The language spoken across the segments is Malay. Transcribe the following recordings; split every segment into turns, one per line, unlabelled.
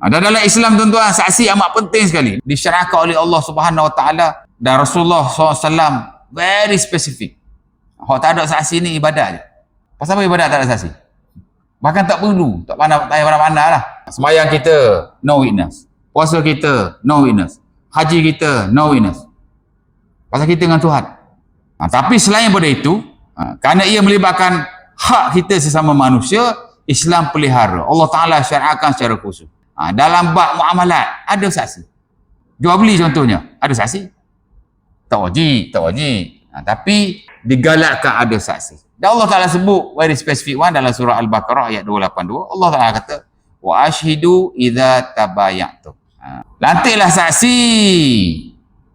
Ha, dan dalam Islam tuan-tuan, saksi amat penting sekali. Disyariatkan oleh Allah Subhanahu Wa Taala dan Rasulullah SAW very specific. Hak tak ada saksi ni ibadat je. Pasal apa ibadat tak ada saksi? Bahkan tak perlu, tak pandai tak payah pandai lah. Semayang kita no witness. Puasa kita no witness. Haji kita no witness. Pasal kita dengan Tuhan. Ha, tapi selain daripada itu, ha, kerana ia melibatkan hak kita sesama manusia, Islam pelihara. Allah Ta'ala syariatkan secara khusus. Ha, dalam bab muamalat, ada saksi. Jual beli contohnya, ada saksi. Tak wajib, tak wajib. Ha, tapi digalakkan ada saksi. Dan Allah Ta'ala sebut very specific one dalam surah Al-Baqarah ayat 282. Allah Ta'ala kata, wa ashhidu idza tabayatum. Ha, lantiklah saksi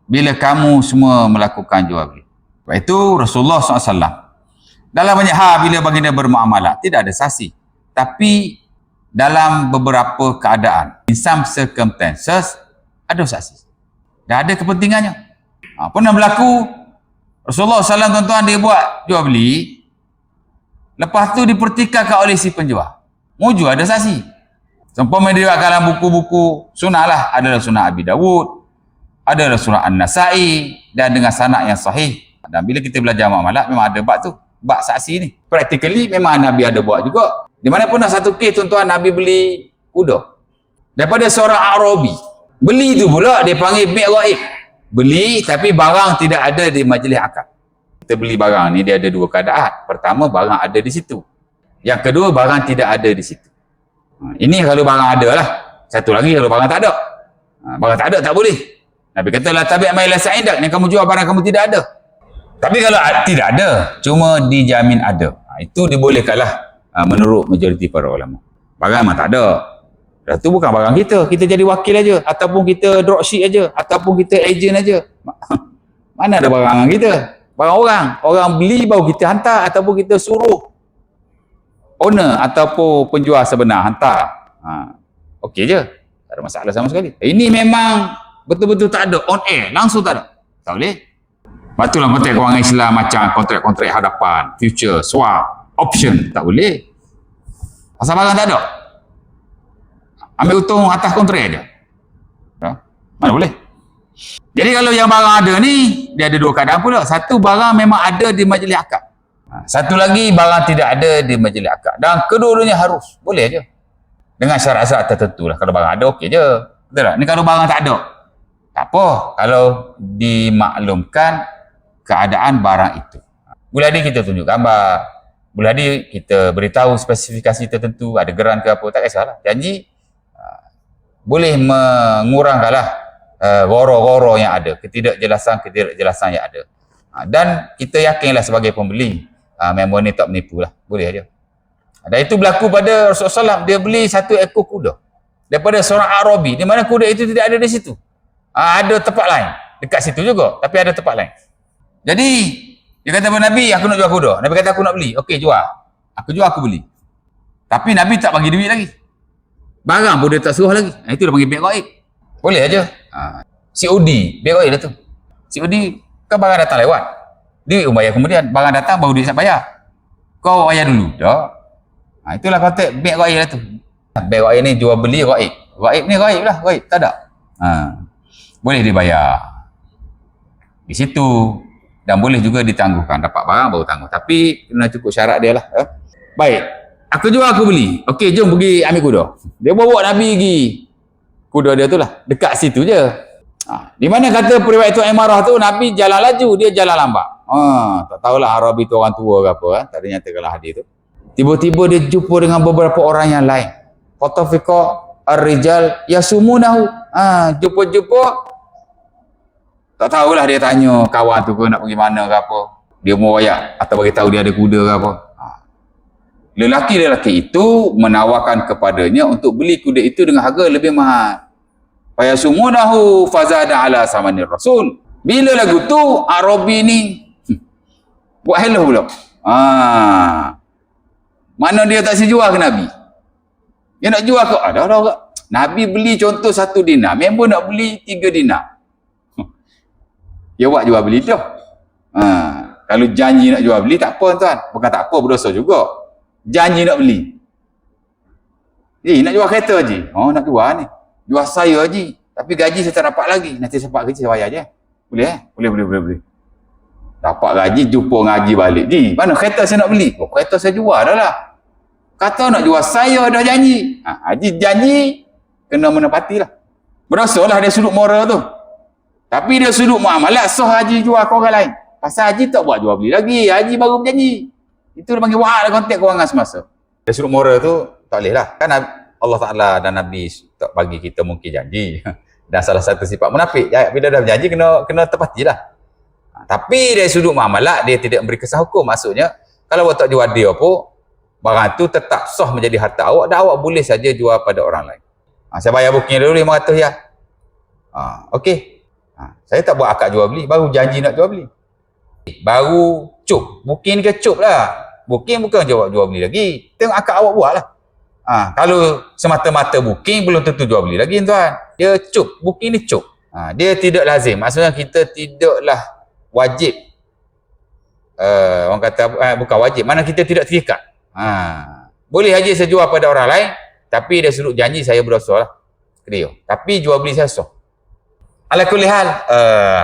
bila kamu semua melakukan jual beli. Sebab itu Rasulullah SAW dalam banyak hal bila baginda bermuamalah tidak ada saksi. Tapi dalam beberapa keadaan, in some circumstances, ada saksi. Dah ada kepentingannya. Ha, pernah berlaku Rasulullah SAW tuan-tuan dia buat jual beli lepas tu dipertikaikan oleh si penjual. Muju ada saksi. Sempurna dia dalam buku-buku sunnah lah. Adalah sunnah Abi Dawud, adalah surah An-Nasai dan dengan sanak yang sahih. Dan bila kita belajar muamalat memang ada bab tu, bab saksi ni. Practically memang Nabi ada buat juga. Di mana pun satu kes tuan-tuan Nabi beli kuda. Daripada seorang Arabi. Beli tu pula dia panggil mek gaib. Beli tapi barang tidak ada di majlis akad. Kita beli barang ni dia ada dua keadaan. Pertama barang ada di situ. Yang kedua barang tidak ada di situ. Ha, ini kalau barang ada lah. Satu lagi kalau barang tak ada. Ha, barang tak ada tak boleh. Nabi kata la tabi' ma ila sa'idak ni kamu jual barang kamu tidak ada. Tapi kalau tidak ada, cuma dijamin ada. Ha, itu dibolehkanlah ha, menurut majoriti para ulama. Barang memang tak ada. Dah tu bukan barang kita. Kita jadi wakil aja ataupun kita dropship aja ataupun kita agent aja. Mana ada barang kita? Barang orang. Orang beli baru kita hantar ataupun kita suruh owner ataupun penjual sebenar hantar. Ha. Okey je. Tak ada masalah sama sekali. Ini memang betul-betul tak ada on air. Langsung tak ada. Tak boleh. Lepas tu lah kontrak kewangan Islam macam kontrak-kontrak hadapan, future, swap, option. Tak boleh. Pasal barang tak ada. Ambil untung atas kontrak aja. Ha? Mana boleh? Jadi kalau yang barang ada ni, dia ada dua keadaan pula. Satu barang memang ada di majlis akad. Ha, satu lagi barang tidak ada di majlis akad. Dan kedua-duanya harus. Boleh aja. Dengan syarat-syarat tertentu lah. Kalau barang ada, okey je. Betul tak? Ni kalau barang tak ada. Tak apa. Kalau dimaklumkan keadaan barang itu. Boleh ada kita tunjuk gambar. Boleh ada kita beritahu spesifikasi tertentu. Ada geran ke apa. Tak kisahlah. Janji boleh mengurangkanlah goro-goro yang ada, ketidakjelasan-ketidakjelasan yang ada. Uh, dan kita yakinlah sebagai pembeli, uh, memang ni tak menipu lah. Boleh aja. Dan itu berlaku pada Rasulullah SAW. Dia beli satu ekor kuda. Daripada seorang Arabi. Di mana kuda itu tidak ada di situ. Uh, ada tempat lain. Dekat situ juga. Tapi ada tempat lain. Jadi, dia kata kepada Nabi, aku nak jual kuda. Nabi kata aku nak beli. Okey, jual. Aku jual, aku beli. Tapi Nabi tak bagi duit lagi. Barang pun dia tak suruh lagi. Ha, itu dia panggil bil gaib. Boleh aja. Ha. COD, bil gaib dah tu. COD kan barang datang lewat. Duit pun bayar kemudian. Barang datang baru duit nak bayar. Kau bayar dulu. Tak. Ha, itulah konteks bil gaib dah tu. Gaib ni jual beli gaib. Gaib ni gaib lah. Gaib. Tak ada. Ha. Boleh dibayar. Di situ. Dan boleh juga ditangguhkan. Dapat barang baru tangguh. Tapi kena cukup syarat dia lah. Eh? Baik. Aku jual aku beli. Okey, jom pergi ambil kuda. Dia bawa Nabi pergi. Kuda dia tu lah. Dekat situ je. Ha. Di mana kata periwayat tu Imarah tu, Nabi jalan laju, dia jalan lambat. Ha. Tak tahulah Arabi tu orang tua ke apa. Kan? Tak ada nyatakanlah hadis tu. Tiba-tiba dia jumpa dengan beberapa orang yang lain. Fatafika ar-rijal yasumunahu. Ha. Jumpa-jumpa. Tak tahulah dia tanya kawan tu ke nak pergi mana ke apa. Dia mau wayak atau bagi tahu dia ada kuda ke apa lelaki-lelaki itu menawarkan kepadanya untuk beli kuda itu dengan harga lebih mahal. Faya sumunahu fazada ala samanir rasul. Bila lagu tu Arabi ni hmm, buat hello pula. Ah. Mana dia tak si jual ke Nabi? Dia nak jual ke? Ada ada tak? Nabi beli contoh satu dinar. Member nak beli tiga dinar. Dia buat jual beli tu. Ah. Kalau janji nak jual beli tak apa tuan. Bukan tak apa berdosa juga janji nak beli. Eh, nak jual kereta je. Oh, nak jual ni. jual saya haji. Tapi gaji saya tak dapat lagi. Nanti saya dapat gaji saya bayar je. Boleh eh? Boleh, boleh, boleh. boleh. Dapat gaji, jumpa ngaji balik. Ji, mana kereta saya nak beli? Oh, kereta saya jual dah lah. Kata nak jual, saya dah janji. Ha, haji janji, kena menepati lah. Berasa lah dia sudut moral tu. Tapi dia sudut muamalat, soh haji jual ke orang lain. Pasal haji tak buat jual beli lagi. Haji baru berjanji. Itu dia panggil wa'ad konteks kewangan semasa. Dia sudut moral tu, tak boleh lah. Kan Allah Ta'ala dan Nabi tak bagi kita mungkin janji. Dan salah satu sifat munafik, ya, bila dah berjanji kena kena tepatilah. Ha, tapi dari sudut muamalat dia tidak memberi kesan hukum. Maksudnya kalau awak tak jual dia pun barang tu tetap sah menjadi harta awak dan awak boleh saja jual pada orang lain. Ha, saya bayar booking dulu 500 ya. Ha, Okey. Ha, saya tak buat akad jual beli, baru janji nak jual beli. Baru cup. Booking ke cup lah. Booking bukan jual, jual beli lagi. Tengok akad awak buat lah. Ha, kalau semata-mata booking belum tentu jual beli lagi tuan. Dia cup, booking ni cup. Ha, dia tidak lazim. Maksudnya kita tidaklah wajib uh, orang kata uh, bukan wajib, mana kita tidak terikat. Ha, boleh haji saya jual pada orang lain, tapi dia suruh janji saya berdosa lah. Dia. Tapi jual beli saya sah. Ala kulli hal, uh,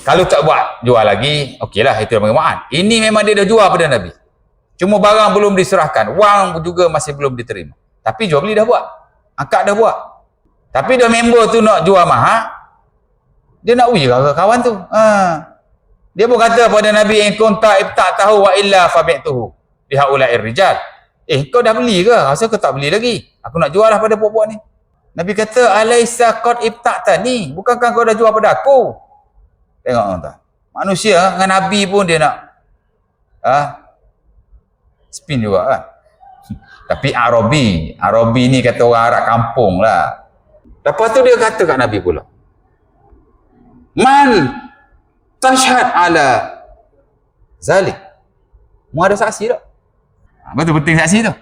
kalau tak buat jual lagi, okeylah itu memang Ini memang dia dah jual pada Nabi. Cuma barang belum diserahkan. Wang juga masih belum diterima. Tapi jual beli dah buat. Akad dah buat. Tapi dah member tu nak jual mahal. Dia nak uji ke kawan tu. Ha. Dia pun kata pada Nabi, In kunta ibtak tahu wa illa fabi'tuhu. Bihaula'ir rijal. Eh, kau dah beli ke? Rasa kau tak beli lagi. Aku nak jual lah pada puak-puak ni. Nabi kata, Alaysa qad ibtak ni. Bukankah kau dah jual pada aku? Tengok tuan. Manusia dengan Nabi pun dia nak ha, spin juga kan tapi Arabi Arabi ni kata orang Arab kampung lah lepas tu dia kata kat Nabi pula man tashhad ala zalik mu ada saksi tak ha, betul penting saksi tu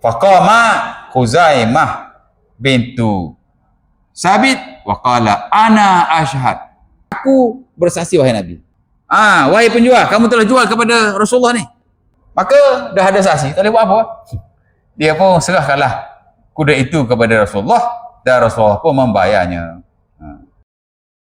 faqama Khuzaimah bintu Sabit wa qala ana ashhad aku bersaksi wahai Nabi ah wahai penjual kamu telah jual kepada Rasulullah ni Maka dah ada saksi, tak boleh buat apa. Dia pun serahkanlah kuda itu kepada Rasulullah dan Rasulullah pun membayarnya.